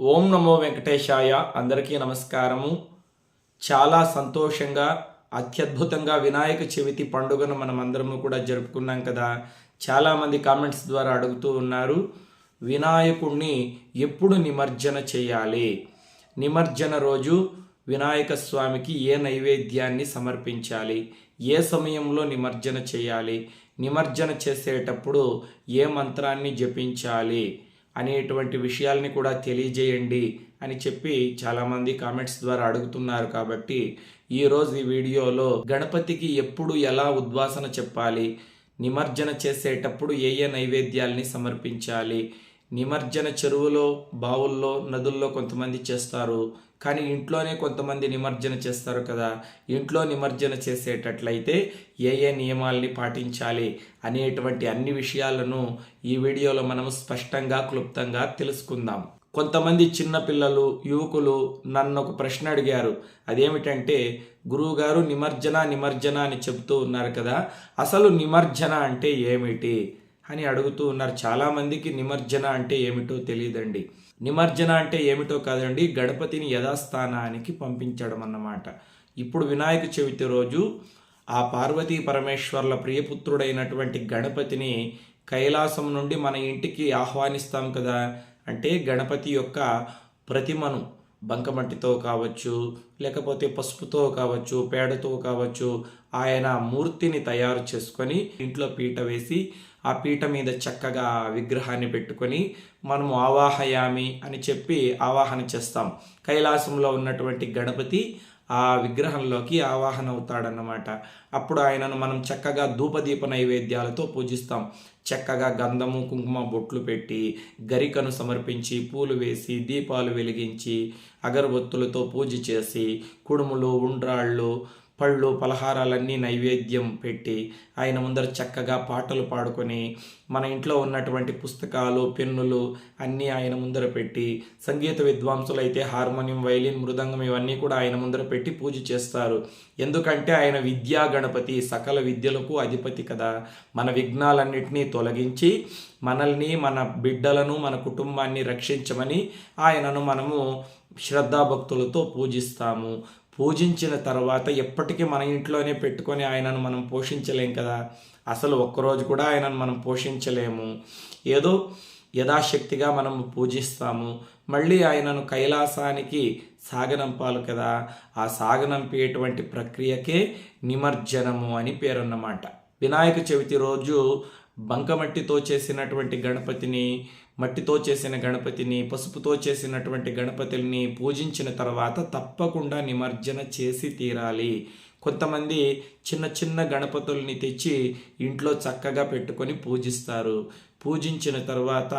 ఓం నమో వెంకటేశాయ. అందరికీ నమస్కారము. చాలా సంతోషంగా అత్యద్భుతంగా వినాయక చవితి పండుగను మనమందరము కూడా జరుపుకున్నాం కదా. చాలామంది కామెంట్స్ ద్వారా అడుగుతూ ఉన్నారు వినాయకుణ్ణి ఎప్పుడు నిమజ్జన చేయాలి? నిమజ్జన రోజు వినాయక స్వామికి ఏ నైవేద్యాన్ని సమర్పించాలి? ఏ సమయంలో నిమజ్జన చేయాలి? నిమజ్జన చేసేటప్పుడు ఏ మంత్రాన్ని జపించాలి? అనేటువంటి విషయాల్ని కూడా తెలియజేయండి అని చెప్పి చాలామంది కామెంట్స్ ద్వారా అడుగుతున్నారు కాబట్టి ఈరోజు ఈ వీడియోలో గణపతికి ఎప్పుడు ఎలా ఉద్వాసన చెప్పాలి నిమజ్జన చేసేటప్పుడు ఏ ఏ నైవేద్యాల్ని సమర్పించాలి నిమజ్జన చెరువులో బావుల్లో నదుల్లో కొంతమంది చేస్తారు కానీ ఇంట్లోనే కొంతమంది నిమజ్జన చేస్తారు కదా. ఇంట్లో నిమజ్జన చేసేటట్లయితే ఏ ఏ నియమాల్ని పాటించాలి అనేటువంటి అన్ని విషయాలను ఈ వీడియోలో మనం స్పష్టంగా క్లుప్తంగా తెలుసుకుందాం. కొంతమంది చిన్నపిల్లలు యువకులు నన్ను ఒక ప్రశ్న అడిగారు. అదేమిటంటే గురువుగారు నిమజ్జన నిమజ్జన అని చెబుతూ ఉన్నారు కదా. అసలు నిమజ్జన అంటే ఏమిటి? అని అడుగుతూ ఉన్నారు. చాలామందికి నిమజ్జన అంటే ఏమిటో తెలియదండి. నిమజ్జన అంటే ఏమిటో కాదండి గణపతిని యథాస్థానానికి పంపించడం అన్నమాట ఇప్పుడు వినాయక చవితి రోజు ఆ పార్వతీ పరమేశ్వర్ల ప్రియపుత్రుడైనటువంటి గణపతిని కైలాసం నుండి మన ఇంటికి ఆహ్వానిస్తాం కదా. అంటే గణపతి యొక్క ప్రతిమను బంకమట్టితో కావచ్చు లేకపోతే పసుపుతో కావచ్చు పేడతో కావచ్చు ఆయన మూర్తిని తయారు చేసుకొని ఇంట్లో పీట వేసి ఆ పీట మీద చక్కగా విగ్రహాన్ని పెట్టుకొని మనము ఆవాహయామి అని చెప్పి ఆవాహన చేస్తాం. కైలాసంలో ఉన్నటువంటి గణపతి ఆ విగ్రహంలోకి ఆవాహన అవుతాడన్నమాట. అప్పుడు ఆయనను మనం చక్కగా ధూపదీప నైవేద్యాలతో పూజిస్తాం. చక్కగా గంధము కుంకుమ బొట్లు పెట్టి గరికను సమర్పించి పూలు వేసి దీపాలు వెలిగించి అగరబత్తులతో పూజ చేసి కుడుములు ఉండ్రాళ్ళు పళ్ళు పలహారాలన్నీ నైవేద్యం పెట్టి ఆయన ముందర చక్కగా పాటలు పాడుకొని మన ఇంట్లో ఉన్నటువంటి పుస్తకాలు పెన్నులు అన్నీ ఆయన ముందర పెట్టి సంగీత విద్వాంసులు అయితే హార్మోనియం వైలిన్ మృదంగం ఇవన్నీ కూడా ఆయన ముందర పెట్టి పూజ చేస్తారు. ఎందుకంటే ఆయన విద్యా గణపతి సకల విద్యలకు అధిపతి కదా. మన విఘ్నాలన్నింటినీ తొలగించి మనల్ని మన బిడ్డలను మన కుటుంబాన్ని రక్షించమని ఆయనను మనము శ్రద్ధాభక్తులతో పూజిస్తాము. పూజించిన తర్వాత ఎప్పటికీ మన ఇంట్లోనే పెట్టుకొని ఆయనను మనం పోషించలేం కదా. అసలు ఒక్కరోజు కూడా ఆయనను మనం పోషించలేము. ఏదో యథాశక్తిగా మనం పూజిస్తాము. మళ్ళీ ఆయనను కైలాసానికి సాగనంపాలి కదా. ఆ సాగనంపేటువంటి ప్రక్రియకే నిమజ్జనము అని పేరన్నమాట. వినాయక చవితి రోజు బంకమట్టితో చేసినటువంటి గణపతిని మట్టితో చేసిన గణపతిని పసుపుతో చేసినటువంటి గణపతిని పూజించిన తర్వాత తప్పకుండా నిమజ్జన చేసి తీరాలి. కొంతమంది చిన్న చిన్న గణపతుల్ని తెచ్చి ఇంట్లో చక్కగా పెట్టుకొని పూజిస్తారు. పూజించిన తర్వాత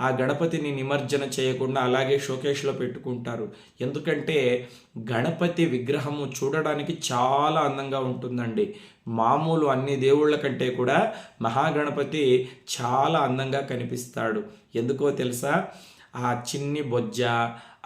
ఆ గణపతిని నిమజ్జన చేయకుండా అలాగే షోకేష్లో పెట్టుకుంటారు. ఎందుకంటే గణపతి విగ్రహము చూడడానికి చాలా అందంగా ఉంటుందండి. మామూలు అన్ని దేవుళ్ళ కంటే కూడా మహాగణపతి చాలా అందంగా కనిపిస్తాడు. ఎందుకో తెలుసా? ఆ చిన్ని బొజ్జ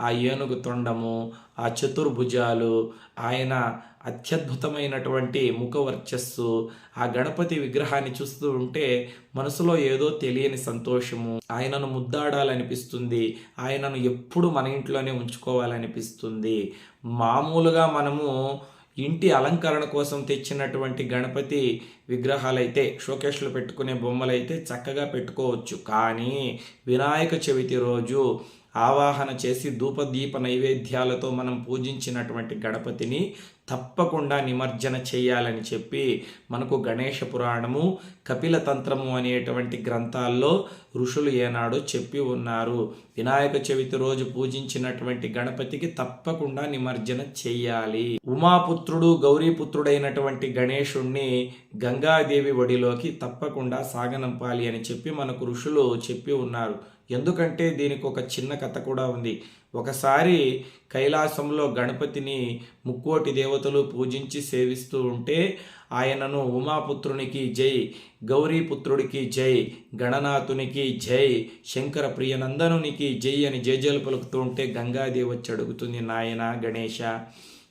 ఆ ఏనుగు తొండము ఆ చతుర్భుజాలు ఆయన అత్యద్భుతమైనటువంటి ముఖ వర్చస్సు ఆ గణపతి విగ్రహాన్ని చూస్తూ ఉంటే మనసులో ఏదో తెలియని సంతోషము. ఆయనను ముద్దాడాలనిపిస్తుంది. ఆయనను ఎప్పుడు మన ఇంట్లోనే ఉంచుకోవాలనిపిస్తుంది. మామూలుగా మనము ఇంటి అలంకరణ కోసం తెచ్చినటువంటి గణపతి విగ్రహాలైతే షోకేష్లో పెట్టుకునే బొమ్మలైతే చక్కగా పెట్టుకోవచ్చు. కానీ వినాయక చవితి రోజు ఆవాహన చేసి ధూపదీప నైవేద్యాలతో మనం పూజించినటువంటి గణపతిని తప్పకుండా నిమజ్జన చేయాలని చెప్పి మనకు గణేష పురాణము కపిల తంత్రము అనేటువంటి గ్రంథాల్లో ఋషులు ఏనాడో చెప్పి ఉన్నారు. వినాయక చవితి రోజు పూజించినటువంటి గణపతికి తప్పకుండా నిమజ్జన చెయ్యాలి ఉమాపుత్రుడు గౌరీపుత్రుడైనటువంటి గణేషుణ్ణి గంగాదేవి ఒడిలోకి తప్పకుండా సాగనంపాలి అని చెప్పి మనకు ఋషులు చెప్పి ఉన్నారు. ఎందుకంటే దీనికి ఒక చిన్న కథ కూడా ఉంది. ఒకసారి కైలాసంలో గణపతిని ముక్కోటి దేవతలు పూజించి సేవిస్తూ ఉంటే ఆయనను ఉమాపుత్రునికి జై గౌరీపుత్రుడికి జై గణనాథునికి జై శంకర ప్రియనందనునికి జై అని జయజలు పలుకుతూ ఉంటే గంగాదేవి వచ్చి అడుగుతుంది నాయన గణేష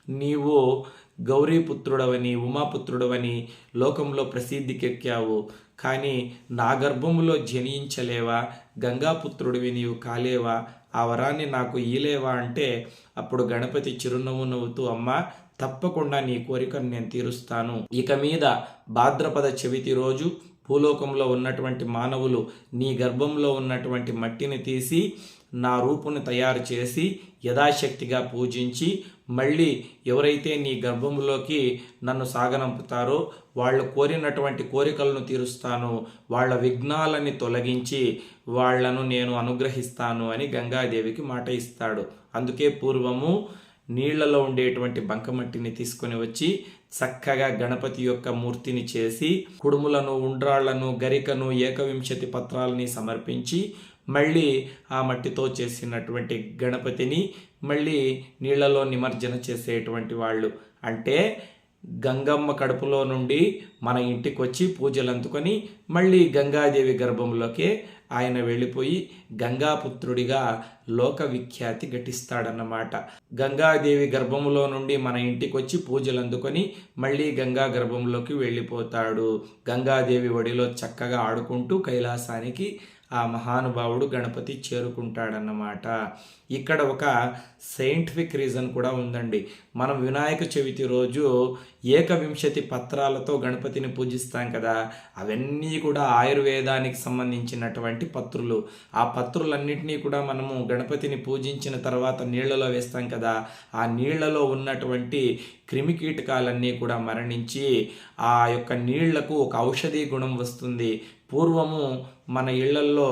నీవు గౌరీపుత్రుడవని ఉమాపుత్రుడవని లోకంలో ప్రసిద్ధికెక్కావు. కానీ నా గర్భములో జనించలేవా? గంగాపుత్రుడివి నీవు కాలేవా? ఆ వరాన్ని నాకు ఈలేవా అంటే అప్పుడు గణపతి చిరునవ్వు నవ్వుతూ అమ్మ తప్పకుండా నీ కోరికను నేను తీరుస్తాను. ఇక మీద భాద్రపద చవితి రోజు భూలోకంలో ఉన్నటువంటి మానవులు నీ గర్భంలో ఉన్నటువంటి మట్టిని తీసి నా రూపుని తయారు చేసి యథాశక్తిగా పూజించి మళ్ళీ ఎవరైతే నీ గర్భంలోకి నన్ను సాగనంపుతారో వాళ్ళు కోరినటువంటి కోరికలను తీరుస్తాను వాళ్ళ విఘ్నాలని తొలగించి వాళ్ళను నేను అనుగ్రహిస్తాను అని గంగాదేవికి మాట ఇస్తాడు. అందుకే పూర్వము నీళ్ళలో ఉండేటువంటి బంకమట్టిని తీసుకొని వచ్చి చక్కగా గణపతి యొక్క మూర్తిని చేసి కుడుములను ఉండ్రాళ్ళను గరికను ఏకవింశతి పత్రాలని సమర్పించి మళ్ళీ ఆ మట్టితో చేసినటువంటి గణపతిని మళ్ళీ నీళ్ళలో నిమజ్జన చేసేటువంటి వాళ్ళు. అంటే గంగమ్మ కడుపులో నుండి మన ఇంటికి వచ్చి పూజలు అందుకొని మళ్ళీ గంగాదేవి గర్భంలోకే ఆయన వెళ్ళిపోయి గంగాపుత్రుడిగా లోక విఖ్యాతి ఘటిస్తాడన్నమాట. గంగాదేవి గర్భములో నుండి మన ఇంటికి వచ్చి పూజలు అందుకొని మళ్ళీ గంగా గర్భంలోకి వెళ్ళిపోతాడు. గంగాదేవి ఒడిలో చక్కగా ఆడుకుంటూ కైలాసానికి ఆ మహానుభావుడు గణపతి చేరుకుంటాడన్నమాట. ఇక్కడ ఒక సైంటిఫిక్ రీజన్ కూడా ఉందండి. మనం వినాయక చవితి రోజు ఏకవింశతి పత్రాలతో గణపతిని పూజిస్తాం కదా. అవన్నీ కూడా ఆయుర్వేదానికి సంబంధించినటువంటి పత్రులు. ఆ పత్రులన్నింటినీ కూడా మనము గణపతిని పూజించిన తర్వాత నీళ్ళలో వేస్తాం కదా. ఆ నీళ్ళలో ఉన్నటువంటి క్రిమికీటకాలన్నీ కూడా మరణించి ఆ యొక్క నీళ్ళకు ఒక ఔషధీ గుణం వస్తుంది. పూర్వము మన ఇళ్ళల్లో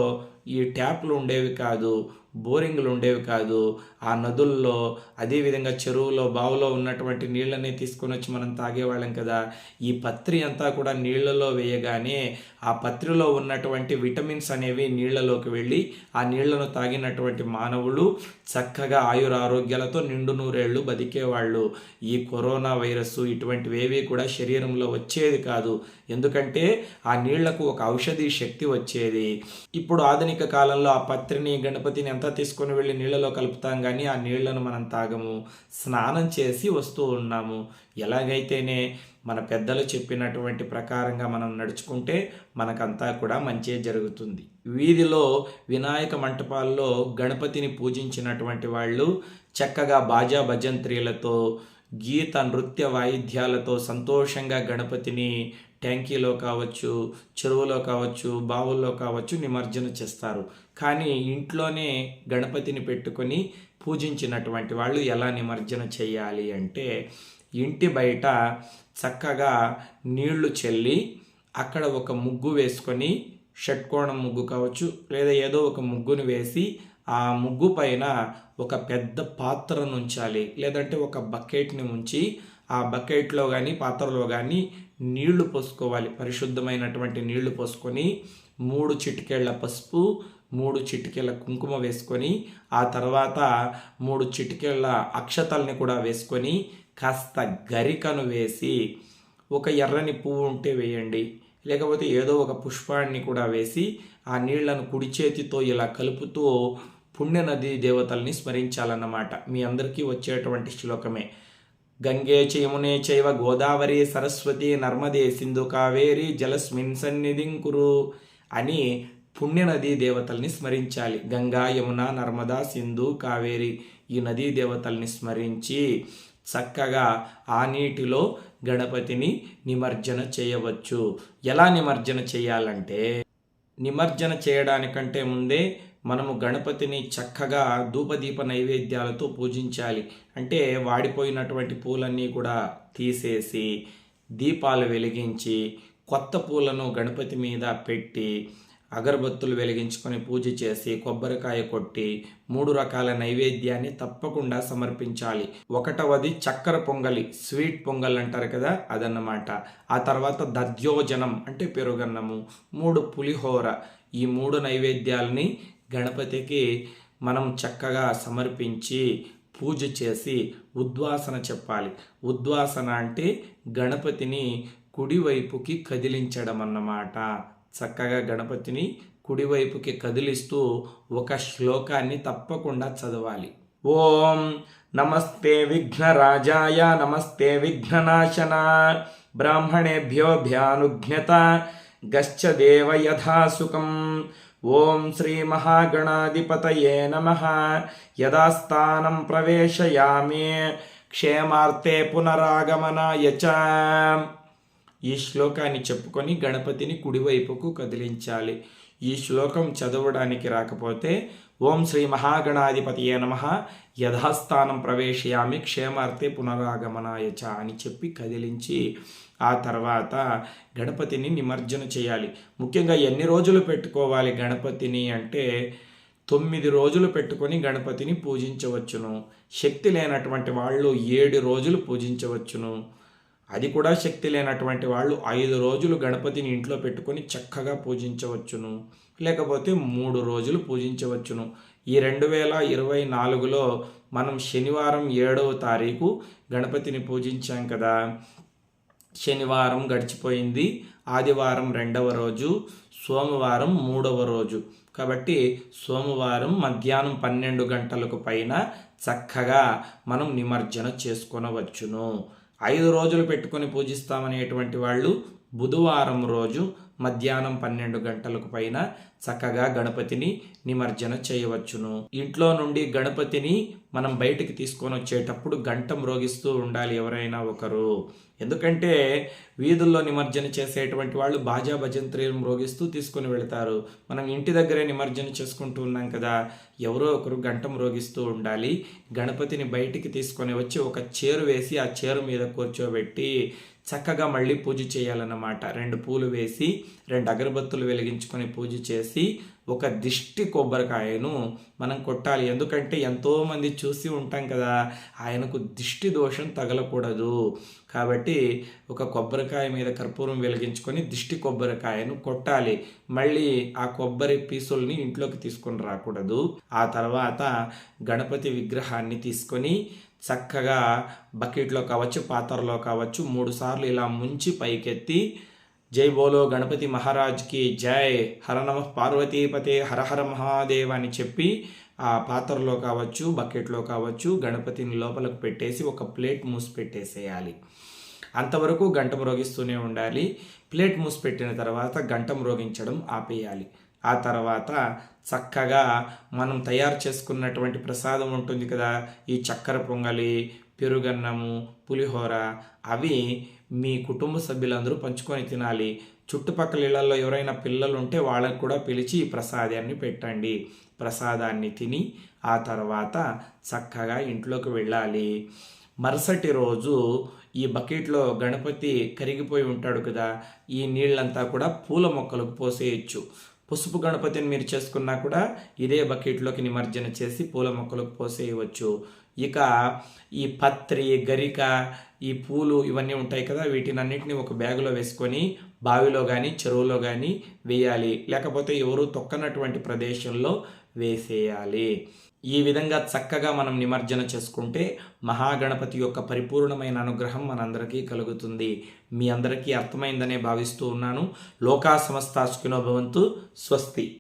ఈ ట్యాప్లు ఉండేవి కాదు. బోరింగ్లు ఉండేవి కాదు. ఆ నదుల్లో అదేవిధంగా చెరువులో బావులో ఉన్నటువంటి నీళ్ళని తీసుకొని వచ్చి మనం తాగేవాళ్ళం కదా. ఈ పత్రి అంతా కూడా నీళ్ళలో వేయగానే ఆ పత్రిలో ఉన్నటువంటి విటమిన్స్ అనేవి నీళ్ళలోకి వెళ్ళి ఆ నీళ్ళను తాగినటువంటి మానవులు చక్కగా ఆయుర ఆరోగ్యాలతో నిండు నూరేళ్ళు బతికేవాళ్ళు. ఈ కరోనా వైరస్ ఇటువంటివేవి కూడా శరీరంలో వచ్చేది కాదు. ఎందుకంటే ఆ నీళ్ళకు ఒక ఔషధి శక్తి వచ్చేది. ఇప్పుడు ఆధునిక కాలంలో ఆ పత్రిని గణపతిని అంతా తీసుకొని వెళ్ళి నీళ్ళలో కలుపుతాం కానీ ఆ నీళ్ళను మనం తాగము స్నానం చేసి వస్తూ ఉన్నాము. ఎలాగైతేనే మన పెద్దలు చెప్పినటువంటి ప్రకారంగా మనం నడుచుకుంటే మనకంతా కూడా మంచి జరుగుతుంది. వీధిలో వినాయక మంటపాల్లో గణపతిని పూజించినటువంటి వాళ్ళు చక్కగా బాజా భజంత్రీలతో గీత నృత్య వాయిద్యాలతో సంతోషంగా గణపతిని ట్యాంకీలో కావచ్చు చెరువులో కావచ్చు బావుల్లో కావచ్చు నిమజ్జన చేస్తారు. కానీ ఇంట్లోనే గణపతిని పెట్టుకొని పూజించినటువంటి వాళ్ళు ఎలా నిమజ్జన చేయాలి అంటే ఇంటి బయట చక్కగా నీళ్ళు చెల్లి అక్కడ ఒక ముగ్గు వేసుకొని షట్కోణం ముగ్గు కావచ్చు లేదా ఏదో ఒక ముగ్గును వేసి ఆ ముగ్గు పైన ఒక పెద్ద పాత్రను ఉంచాలి. లేదంటే ఒక బకెట్ని ఉంచి ఆ బకెట్లో కానీ పాత్రలో కానీ నీళ్ళు పోసుకోవాలి. పరిశుద్ధమైనటువంటి నీళ్ళు పోసుకొని మూడు చిటికేళ్ళ పసుపు మూడు చిటికెళ్ళ కుంకుమ వేసుకొని ఆ తర్వాత మూడు చిటికేళ్ళ అక్షతల్ని కూడా వేసుకొని కాస్త గరికను వేసి ఒక ఎర్రని పువ్వు ఉంటే వేయండి. లేకపోతే ఏదో ఒక పుష్పాన్ని కూడా వేసి ఆ నీళ్ళను కుడి చేతితో ఇలా కలుపుతూ పుణ్యనది దేవతల్ని స్మరించాలన్నమాట. మీ అందరికీ వచ్చేటువంటి శ్లోకమే. గంగే చయమునే చైవ గోదావరి సరస్వతి నర్మదే సింధు కావేరి జలస్మిన్ సన్నిధిం కురు అని పుణ్యనదీ దేవతల్ని స్మరించాలి. గంగా యమున నర్మదా సింధు కావేరి ఈ నదీ దేవతల్ని స్మరించి చక్కగా ఆ నీటిలో గణపతిని నిమజ్జన చేయవచ్చు. ఎలా నిమజ్జన చేయాలంటే నిమజ్జన చేయడానికంటే ముందే మనము గణపతిని చక్కగా ధూపదీప నైవేద్యాలతో పూజించాలి. అంటే వాడిపోయినటువంటి పూలన్నీ కూడా తీసేసి దీపాలు వెలిగించి కొత్త పూలను గణపతి మీద పెట్టి అగరబత్తులు వెలిగించుకొని పూజ చేసి కొబ్బరికాయ కొట్టి మూడు రకాల నైవేద్యాన్ని తప్పకుండా సమర్పించాలి. ఒకటవది చక్కెర పొంగలి స్వీట్ పొంగల్ అంటారు కదా అదన్నమాట. ఆ తర్వాత దద్యోజనం అంటే పెరుగన్నము మూడు పులిహోర. ఈ మూడు నైవేద్యాలని గణపతికి మనం చక్కగా సమర్పించి పూజ చేసి ఉద్వాసన చెప్పాలి. ఉద్వాసన అంటే గణపతిని కుడివైపుకి కదిలించడం అన్నమాట. చక్కగా గణపతిని కుడివైపుకి కదిలిస్తూ ఒక శ్లోకాన్ని తప్పకుండా చదవాలి. ఓం నమస్తే విఘ్నరాజాయ నమస్తే విఘ్ననాశన బ్రాహ్మణేభ్యో భ్యానుజ్ఞత గచ్చ దేవ ఓం శ్రీ మహాగణాధిపతయే నమ. యదాస్థానం ప్రవేశయామి. క్షేమార్తే పునరాగమనాయ చ. ఈ శ్లోకాన్ని చెప్పుకొని గణపతిని కుడివైపుకు కదిలించాలి. ఈ శ్లోకం చదవడానికి రాకపోతే ఓం శ్రీ మహాగణాధిపతియే నమ. యథాస్థానం ప్రవేశయామి. క్షేమార్తే పునరాగమనాయ చ అని చెప్పి కదిలించి ఆ తర్వాత గణపతిని నిమజ్జన చేయాలి. ముఖ్యంగా ఎన్ని రోజులు పెట్టుకోవాలి గణపతిని అంటే తొమ్మిది రోజులు పెట్టుకొని గణపతిని పూజించవచ్చును. శక్తి లేనటువంటి వాళ్ళు ఏడు రోజులు పూజించవచ్చును. అది కూడా శక్తి లేనటువంటి వాళ్ళు ఐదు రోజులు గణపతిని ఇంట్లో పెట్టుకొని చక్కగా పూజించవచ్చును. లేకపోతే మూడు రోజులు పూజించవచ్చును. ఈ రెండు వేల ఇరవై నాలుగులో మనం శనివారం ఏడవ తారీఖు గణపతిని పూజించాం కదా. శనివారం గడిచిపోయింది. ఆదివారం రెండవ రోజు సోమవారం మూడవ రోజు. కాబట్టి సోమవారం మధ్యాహ్నం పన్నెండు గంటలకు పైన చక్కగా మనం నిమజ్జన చేసుకొనవచ్చును. ఐదు రోజులు పెట్టుకొని పూజిస్తామనేటువంటి వాళ్ళు బుధవారం రోజు మధ్యాహ్నం పన్నెండు గంటలకు పైన చక్కగా గణపతిని నిమజ్జన చేయవచ్చును. ఇంట్లో నుండి గణపతిని మనం బయటికి తీసుకొని వచ్చేటప్పుడు గంట మ్రోగిస్తూ ఉండాలి ఎవరైనా ఒకరు. ఎందుకంటే వీధుల్లో నిమజ్జన చేసేటువంటి వాళ్ళు బాజా భజంత్రీలు మ్రోగిస్తూ తీసుకొని వెళతారు. మనం ఇంటి దగ్గరే నిమజ్జన చేసుకుంటూ ఉన్నాం కదా ఎవరో ఒకరు గంట మ్రోగిస్తూ ఉండాలి. గణపతిని బయటికి తీసుకొని వచ్చి ఒక చేరు వేసి ఆ చేరు మీద కూర్చోబెట్టి చక్కగా మళ్ళీ పూజ చేయాలన్నమాట. రెండు పూలు వేసి రెండు అగరబత్తులు వెలిగించుకొని పూజ చేసి ఒక దిష్టి కొబ్బరికాయను మనం కొట్టాలి. ఎందుకంటే ఎంతోమంది చూసి ఉంటాం కదా ఆయనకు దిష్టి దోషం తగలకూడదు. కాబట్టి ఒక కొబ్బరికాయ మీద కర్పూరం వెలిగించుకొని దిష్టి కొబ్బరికాయను కొట్టాలి. మళ్ళీ ఆ కొబ్బరి పీసుల్ని ఇంట్లోకి తీసుకొని రాకూడదు. ఆ తర్వాత గణపతి విగ్రహాన్ని తీసుకొని చక్కగా బకెట్లో కావచ్చు పాత్రలో కావచ్చు మూడు సార్లు ఇలా ముంచి పైకెత్తి జై బోలో గణపతి మహారాజ్కి జై హర నమ పార్వతీపతే హరహర మహాదేవ్ అని చెప్పి ఆ పాత్రలో కావచ్చు బకెట్లో కావచ్చు గణపతిని లోపలకు పెట్టేసి ఒక ప్లేట్ మూసి పెట్టేసేయాలి. అంతవరకు గంట మ్రోగిస్తూనే ఉండాలి. ప్లేట్ మూసి పెట్టిన తర్వాత గంట మ్రోగించడం ఆపేయాలి. ఆ తర్వాత చక్కగా మనం తయారు చేసుకున్నటువంటి ప్రసాదం ఉంటుంది కదా ఈ చక్కెర పొంగలి పెరుగన్నము పులిహోర అవి మీ కుటుంబ సభ్యులందరూ పంచుకొని తినాలి. చుట్టుపక్కల ఇళ్ళలో ఎవరైనా పిల్లలు ఉంటే వాళ్ళకు కూడా పిలిచి ఈ ప్రసాదాన్ని పెట్టండి. ప్రసాదాన్ని తిని ఆ తర్వాత చక్కగా ఇంట్లోకి వెళ్ళాలి. మరుసటి రోజు ఈ బకెట్లో గణపతి కరిగిపోయి ఉంటాడు కదా ఈ నీళ్ళంతా కూడా పూల మొక్కలకు పోసేయచ్చు. పసుపు గణపతిని మీరు చేసుకున్నా కూడా ఇదే బకెట్లోకి నిమజ్జన చేసి పూల మొక్కలకు పోసేయవచ్చు. ఇక ఈ పత్రి గరిక ఈ పూలు ఇవన్నీ ఉంటాయి కదా వీటిని అన్నింటినీ ఒక బ్యాగులో వేసుకొని బావిలో కానీ చెరువులో కానీ వేయాలి. లేకపోతే ఎవరు తొక్కనటువంటి ప్రదేశంలో వేసేయాలి. ఈ విధంగా చక్కగా మనం నిమజ్జన చేసుకుంటే మహాగణపతి యొక్క పరిపూర్ణమైన అనుగ్రహం మనందరికీ కలుగుతుంది. మీ అందరికీ అర్థమైందనే భావిస్తూ ఉన్నాను. లోకా సమస్తాస్కినో భవంతు. స్వస్తి.